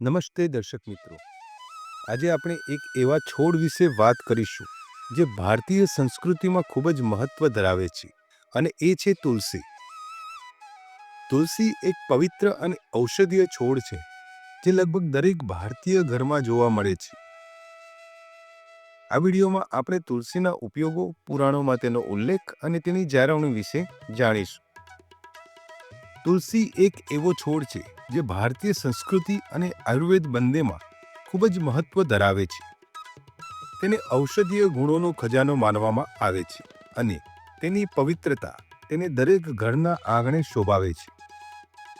નમસ્તે દર્શક મિત્રો. આજે આપણે એક એવા છોડ વિશે વાત કરીશું, જે ભારતીય સંસ્કૃતિમાં ખૂબ જ મહત્વ ધરાવે છે અને એ છે તુલસી. તુલસી એક પવિત્ર અને ઔષધીય છોડ છે, જે લગભગ દરેક ભારતીય ઘરમાં જોવા મળે છે. આ વિડીયોમાં આપણે તુલસીના ઉપયોગો પુરાણોમાં તેનો ઉલ્લેખ અને તેની જાળવણી વિશે જાણીશું. તુલસી એક એવો છોડ છે જે ભારતીય સંસ્કૃતિ અને આયુર્વેદ બંનેમાં ખૂબ જ મહત્વ ધરાવે છે. તેને ઔષધીય ગુણોનો ખજાનો માનવામાં આવે છે અને તેની પવિત્રતા તેને દરેક ઘરના આંગણે શોભાવે છે.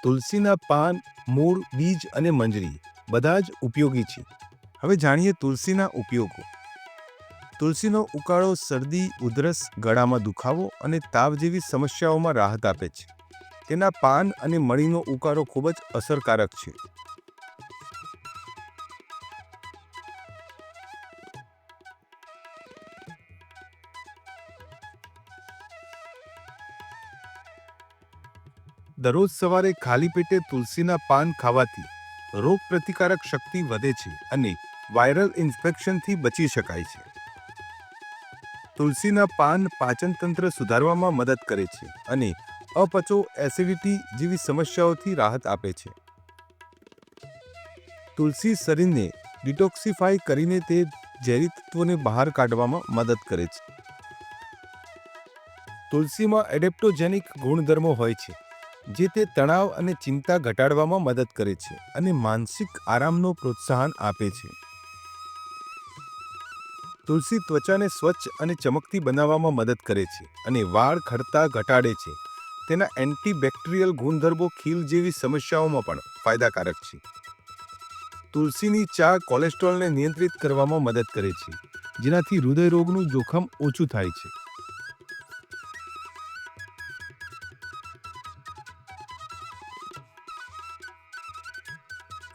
તુલસીના પાન, મૂળ, બીજ અને મંજરી બધા જ ઉપયોગી છે. હવે જાણીએ તુલસીના ઉપયોગો. તુલસીનો ઉકાળો શરદી, ઉધરસ, ગળામાં દુખાવો અને તાવ જેવી સમસ્યાઓમાં રાહત આપે છે. તેના પાન અને મણીનો ઉકાળો ખૂબ જ અસરકારક છે. દરરોજ સવારે ખાલી પેટે તુલસીના પાન ખાવાથી રોગ પ્રતિકારક શક્તિ વધે છે અને વાયરલ ઇન્ફેક્શનથી બચી શકાય છે. તુલસીના પાન પાચનતંત્ર સુધારવામાં મદદ કરે છે અને અપચો, એસિડિટી જેવી સમસ્યાઓથી રાહત આપે છે. તુલસી શરીરને ડિટોક્સિફાઈ કરીને તે ઝેરી તત્વોને બહાર કાઢવામાં મદદ કરે છે. તુલસીમાં એડેપ્ટોજેનિક ગુણધર્મો હોય છે, જે તે તણાવ અને ચિંતા ઘટાડવામાં મદદ કરે છે અને માનસિક આરામનો પ્રોત્સાહન આપે છે. તુલસી ત્વચાને સ્વચ્છ અને ચમકતી બનાવવામાં મદદ કરે છે અને વાળ ખડતા ઘટાડે છે. તેના એન્ટીબેક્ટેરિયલ ગુણધર્મો ખીલ જેવી સમસ્યાઓમાં પણ ફાયદાકારક છે. તુલસીની ચા કોલેસ્ટ્રોલને નિયંત્રિત કરવામાં મદદ કરે છે, જેનાથી હૃદય રોગનું જોખમ ઓછું થાય છે.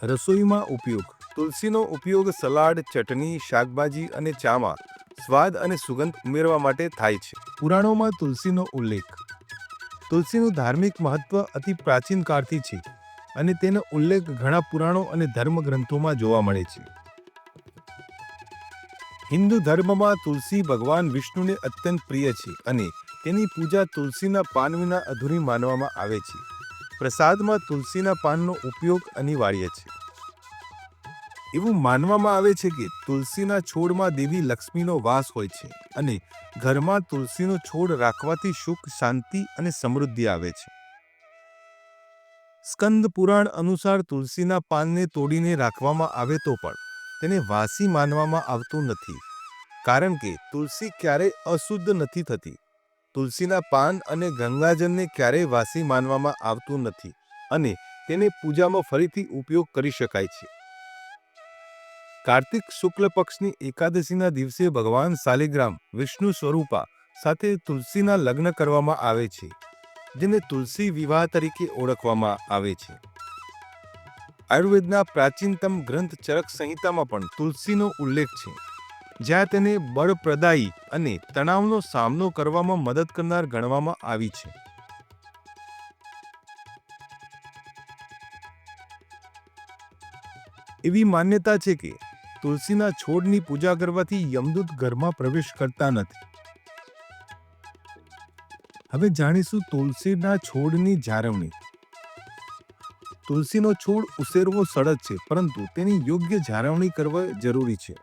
રસોઈમાં ઉપયોગ. તુલસીનો ઉપયોગ સલાડ, ચટણી, શાકભાજી અને ચામાં સ્વાદ અને સુગંધ ઉમેરવા માટે થાય છે. પુરાણોમાં તુલસીનો ઉલ્લેખ તુલસીનું ધાર્મિક મહત્વ અતિ પ્રાચીન કાળથી છે અને તેનો ઉલ્લેખ ઘણા પુરાણો અને ધર્મગ્રંથોમાં જોવા મળે છે. હિન્દુ ધર્મમાં તુલસી ભગવાન વિષ્ણુને અત્યંત પ્રિય છે અને તેની પૂજા તુલસીના પાન વિના અધૂરી માનવામાં આવે છે. પ્રસાદમાં તુલસીના પાનનો ઉપયોગ અનિવાર્ય છે. એવું માનવામાં આવે છે કે તુલસીના છોડમાં દેવી લક્ષ્મીનો વાસ હોય છે અને ઘરમાં તુલસીનો છોડ રાખવાથી સુખ, શાંતિ અને સમૃદ્ધિ આવે છે. સ્કંદ પુરાણ અનુસાર તુલસીના પાનને તોડીને રાખવામાં આવે તો પણ તેને વાસી માનવામાં આવતું નથી. કારણ કે તુલસી ક્યારેય અશુદ્ધ નથી થતી. તુલસીના પાન અને ગંગાજળને ક્યારેય વાસી માનવામાં આવતું નથી અને તેને પૂજામાં ફરીથી ઉપયોગ કરી શકાય છે. કાર્તિક શુક્લ પક્ષની એકાદશીના દિવસે ભગવાન શાલિગ્રામ વિષ્ણુ સ્વરૂપા સાથે તુલસીના લગ્ન કરવામાં આવે છે, જેને તુલસી વિવાહ તરીકે ઓળખવામાં આવે છે. આયુર્વેદના પ્રાચીનતમ ગ્રંથ ચરક સંહિતામાં પણ તુલસીનો ઉલ્લેખ છે, જ્યાં તેને બળપ્રદાયી અને તણાવનો સામનો કરવામાં મદદ કરનાર ગણવામાં આવી છે. એવી માન્યતા છે કે તુલસીના છોડની પૂજા કરવાથી યમદૂત ઘરમાં પ્રવેશ કરતા નથી. હવે જાણીશું તુલસીના છોડની જાળવણી. તુલસીનો છોડ ઉછેરવો સળજ છે, પરંતુ તેની યોગ્ય જાળવણી કરવા જરૂરી છે.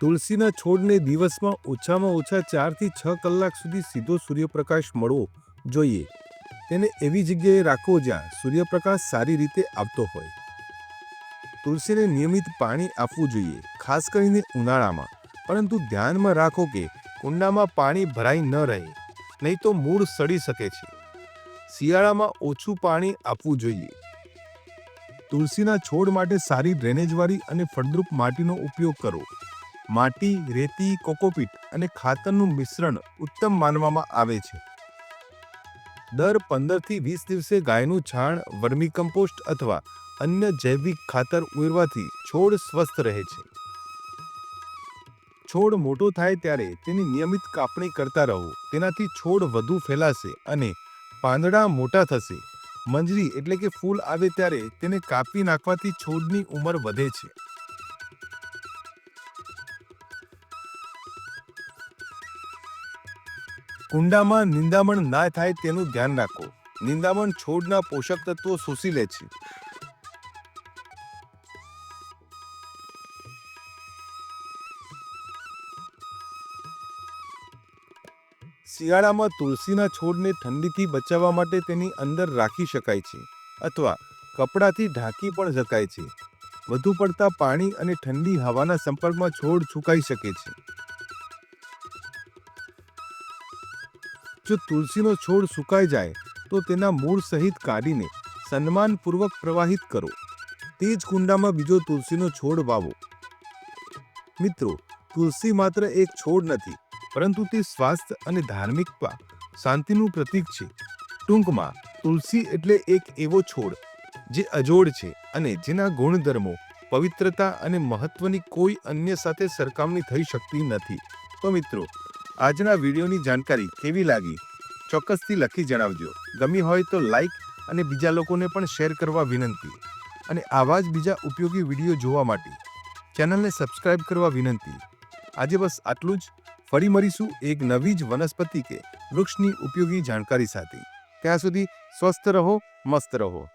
તુલસીના છોડને દિવસમાં ઓછામાં ઓછા ચારથી છ કલાક સુધી સીધો સૂર્યપ્રકાશ મળવો જોઈએ. તેને એવી જગ્યાએ રાખવો જ્યાં સૂર્યપ્રકાશ સારી રીતે આવતો હોય. તુલસીને નિયમિત પાણી આપવું જોઈએ, ખાસ કરીને ઉનાળામાં. પરંતુ ધ્યાનમાં રાખો કે કુંડામાં પાણી ભરાઈ ન રહે, નહીં તો મૂળ સડી શકે છે. શિયાળામાં ઓછું પાણી આપવું જોઈએ. તુલસીના છોડ માટે સારી ડ્રેનેજવાળી અને ફળદ્રુપ માટીનો ઉપયોગ કરો. માટી, રેતી, કોકોપીટ અને ખાતરનું મિશ્રણ ઉત્તમ માનવામાં આવે છે. દર પંદરથી વીસ દિવસે ગાયનું છાણ વર્મી કમ્પોસ્ટ અથવા અન્ય જૈવિક ખાતર ઉમેરવાથી છોડ સ્વસ્થ રહે છે. છોડ મોટો થાય ત્યારે તેની નિયમિત કાપણી કરતા રહો. તેનાથી છોડ વધુ ફેલાશે અને પાંદડા મોટા થશે. મંજરી એટલે કે ફૂલ આવે ત્યારે તેને કાપી નાખવાથી છોડની ઉંમર વધે છે. કુંડામાં નિંદામણ ના થાય તેનું ધ્યાન રાખો. નિંદામણ છોડના પોષક તત્વો શોષી લે છે. શિયાળામાં તુલસીના છોડને ઠંડીથી બચાવવા માટે તેની અંદર રાખી શકાય છે અથવા કપડાથી ઢાંકી પણ શકાય છે. વધુ પડતા પાણી અને ઠંડી હવાના સંપર્કમાં છોડ સુકાઈ શકે છે. જો તુલસીનો છોડ સુકાઈ જાય, તો તેના મૂળ સહિત કાઢીને સન્માનપૂર્વક પ્રવાહિત કરો. તે જ કુંડામાં બીજો તુલસીનો છોડ વાવો. મિત્રો, તુલસી માત્ર એક છોડ નથી પરંતુ તે સ્વાસ્થ્ય અને ધાર્મિકતા શાંતિનું પ્રતીક છે. ટૂંકમાં, તુલસી એટલે એક એવો છોડ, જે અજોડ છે અને જેના ગુણધર્મો, પવિત્રતા અને મહત્વની કોઈ અન્ય સાથે સરખામણી થઈ શકતી નથી. તો મિત્રો, આજના વિડીયોની જાણકારી કેવી લાગી? ચોક્કસથી લખી જણાવજો. ગમી હોય તો લાઈક અને બીજા લોકોને પણ શેર કરવા વિનંતી. અને આવા જ બીજા ઉપયોગી વીડિયો જોવા માટે ચેનલને સબસ્ક્રાઇબ કરવા વિનંતી. આજે બસ આટલું જ. ફરી મળીશું એક નવી જ વનસ્પતિ કે વૃક્ષની ઉપયોગી જાણકારી સાથે. ત્યાં સુધી સ્વસ્થ રહો, મસ્ત રહો.